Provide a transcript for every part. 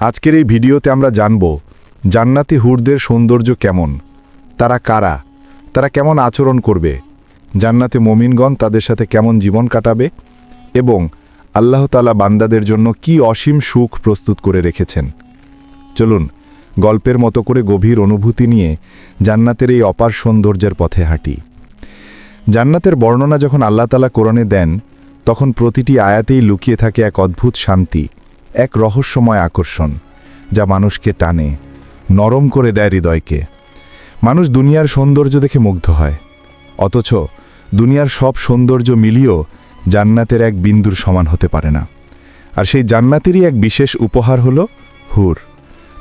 আজকের এই ভিডিওতে আমরা জানব, জান্নাতি হুরদের সৌন্দর্য কেমন? তারা কারা? তারা কেমন আচরণ করবে? জান্নাতে মমিনগণ তাদের সাথে কেমন জীবন কাটাবে? এবং আল্লাহ তালা বান্দাদের জন্য কি অসীম সুখ প্রস্তুত করে রেখেছেন? চলুন, গল্পের মতো করে গভীর অনুভূতি নিয়ে জান্নাতের এই অপার সৌন্দর্যের পথে হাঁটি। জান্নাতের বর্ণনা যখন আল্লাহ তালা কোরআনে দেন, তখন প্রতিটি আয়াতেই লুকিয়ে থাকে এক অদ্ভুত শান্তি। এক রহস্যময় আকর্ষণ, যা মানুষকে টানে, নরম করে দেয় হৃদয়কে। মানুষ দুনিয়ার সৌন্দর্য দেখে মুগ্ধ হয়। অথচ দুনিয়ার সব সৌন্দর্য মিলিয়েও জান্নাতের এক বিন্দুর সমান হতে পারে না। আর সেই জান্নাতেরই এক বিশেষ উপহার হল হুর,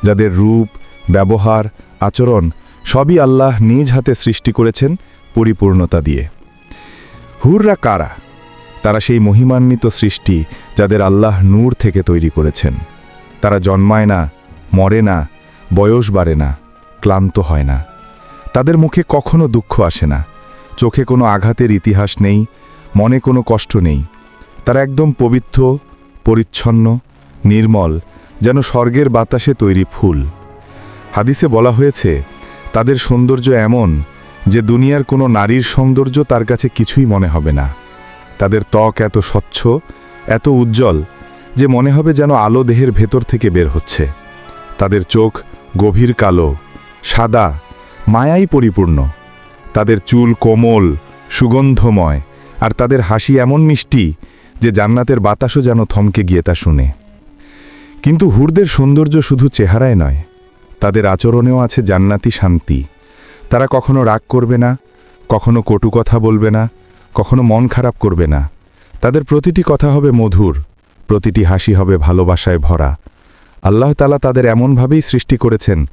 যাদের রূপ, ব্যবহার, আচরণ সবই আল্লাহ নিজ হাতে সৃষ্টি করেছেন পরিপূর্ণতা দিয়ে। হুররা কারা? তারা সেই মহিমান্বিত সৃষ্টি যাদের আল্লাহ নূর থেকে তৈরি করেছেন। তারা জন্মায় না, মরে না, বয়স বাড়ে না, ক্লান্ত হয় না। তাদের মুখে কখনো দুঃখ আসে না। চোখে কোনো আঘাতের ইতিহাস নেই, মনে কোনো কষ্ট নেই। তারা একদম পবিত্র, পরিচ্ছন্ন, নির্মল, যেন স্বর্গের বাতাসে তৈরি ফুল। হাদিসে বলা হয়েছে, তাদের সৌন্দর্য এমন যে দুনিয়ার কোনো নারীর সৌন্দর্য তার কাছে কিছুই মনে হবে না। তাদের ত্বক এত স্বচ্ছ এত উজ্জ্বল যে মনে হবে যেন আলো দেহের ভেতর থেকে বের হচ্ছে। তাদের চোখ গভীর কালো, সাদা, মায়াই পরিপূর্ণ। তাদের চুল কোমল, সুগন্ধময়, আর তাদের হাসি এমন মিষ্টি যে জান্নাতের বাতাসও যেন থমকে গিয়ে তা শুনে। কিন্তু হুরদের সৌন্দর্য শুধু চেহারায় নয়, তাদের আচরণেও আছে জান্নাতি শান্তি। তারা কখনো রাগ করবে না, কখনো কটু কথা বলবে না, কখনো মন খারাপ করবে না। তাদের প্রতিটি কথা হবে মধুর, প্রতিটি হাসি হবে ভালোবাসায় ভরা। আল্লাহ তালা তাদের এমনভাবেই সৃষ্টি করেছেন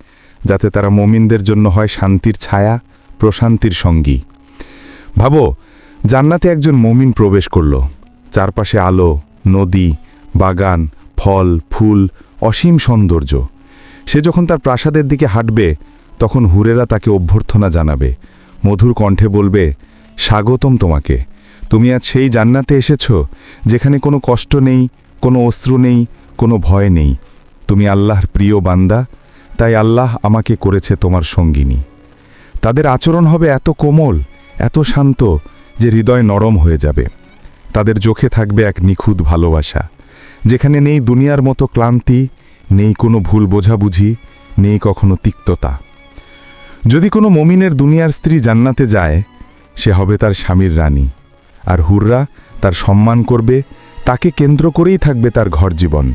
যাতে তারা মমিনদের জন্য হয় শান্তির ছায়া, প্রশান্তির সঙ্গী। ভাবো, জান্নাতে একজন মমিন প্রবেশ করল। চারপাশে আলো, নদী, বাগান, ফল, ফুল, অসীম সৌন্দর্য। সে যখন তার প্রাসাদের দিকে হাঁটবে, তখন হুরেরা তাকে অভ্যর্থনা জানাবে। মধুর কণ্ঠে বলবে, স্বাগতম তোমাকে। তুমি আজ সেই জান্নাতে এসেছ, যেখানে কোনো কষ্ট নেই, কোনো অশ্রু নেই, কোনো ভয় নেই। তুমি আল্লাহর প্রিয় বান্দা, তাই আল্লাহ আমাকে করেছে তোমার সঙ্গিনী। তাদের আচরণ হবে এত কোমল, এত শান্ত, যে হৃদয় নরম হয়ে যাবে। তাদের চোখে থাকবে এক নিখুঁত ভালোবাসা, যেখানে নেই দুনিয়ার মতো ক্লান্তি, নেই কোনো ভুল বোঝাবুঝি, নেই কখনো তিক্ততা। যদি কোনো মমিনের দুনিয়ার স্ত্রী জান্নাতে যায়, সে হবে তার স্বামীর রানী। আর হুররা তার সম্মান করবে, তাকে কেন্দ্র করেই থাকবে তার ঘর জীবন।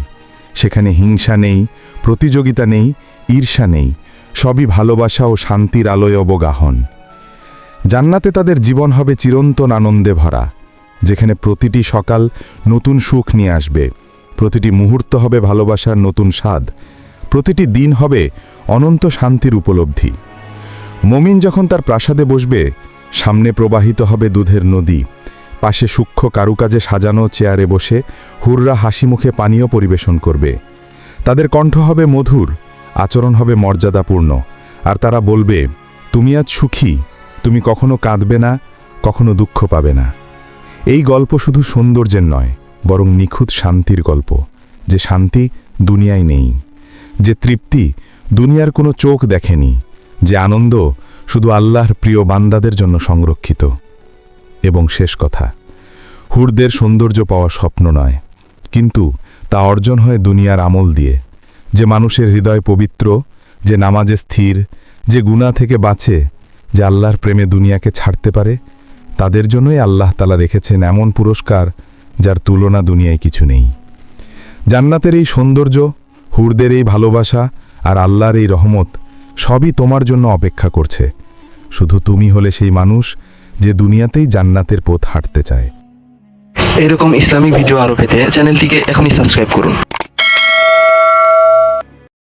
সেখানে হিংসা নেই, প্রতিযোগিতা নেই, ঈর্ষা নেই, সবই ভালোবাসা ও শান্তির আলোয় অবগাহন। জান্নাতে তাদের জীবন হবে চিরন্তন আনন্দে ভরা, যেখানে প্রতিটি সকাল নতুন সুখ নিয়ে আসবে, প্রতিটি মুহূর্ত হবে ভালোবাসার নতুন স্বাদ, প্রতিটি দিন হবে অনন্ত শান্তির উপলব্ধি। মমিন যখন তার প্রাসাদে বসবে, সামনে প্রবাহিত হবে দুধের নদী। পাশে সূক্ষ্ম কারুকাজে সাজানো চেয়ারে বসে হুররা হাসি মুখে পানীয় পরিবেশন করবে। তাদের কণ্ঠ হবে মধুর, আচরণ হবে মর্যাদাপূর্ণ, আর তারা বলবে, তুমি আজ সুখী, তুমি কখনো কাঁদবে না, কখনো দুঃখ পাবে না। এই গল্প শুধু সৌন্দর্যের নয়, বরং নিখুঁত শান্তির গল্প, যে শান্তি দুনিয়ায় নেই, যে তৃপ্তি দুনিয়ার কোনো চোখ দেখেনি, যে আনন্দ শুধু আল্লাহর প্রিয় বান্দাদের জন্য সংরক্ষিত। এবং শেষ কথা। হুরদের সৌন্দর্য পাওয়া স্বপ্ন নয়, কিন্তু তা অর্জন হয় দুনিয়ার আমল দিয়ে। যে মানুষের হৃদয় পবিত্র, যে নামাজে স্থির, যে গুণা থেকে বাঁচে, যে আল্লাহর প্রেমে দুনিয়াকে ছাড়তে পারে, তাদের জন্যই আল্লাহ তালা রেখেছেন এমন পুরস্কার যার তুলনা দুনিয়ায় কিছু নেই। জান্নাতের এই সৌন্দর্য, হুরদের এই ভালোবাসা আর আল্লাহর এই রহমত সবই তোমার জন্য অপেক্ষা করছে। শুধু তুমি হলে সেই মানুষ যে দুনিয়াতেই জান্নাতের পথ হাঁটতে চায়। এরকম ইসলামিক ভিডিও আরও পেতে চ্যানেলটিকে এখনই সাবস্ক্রাইব করুন।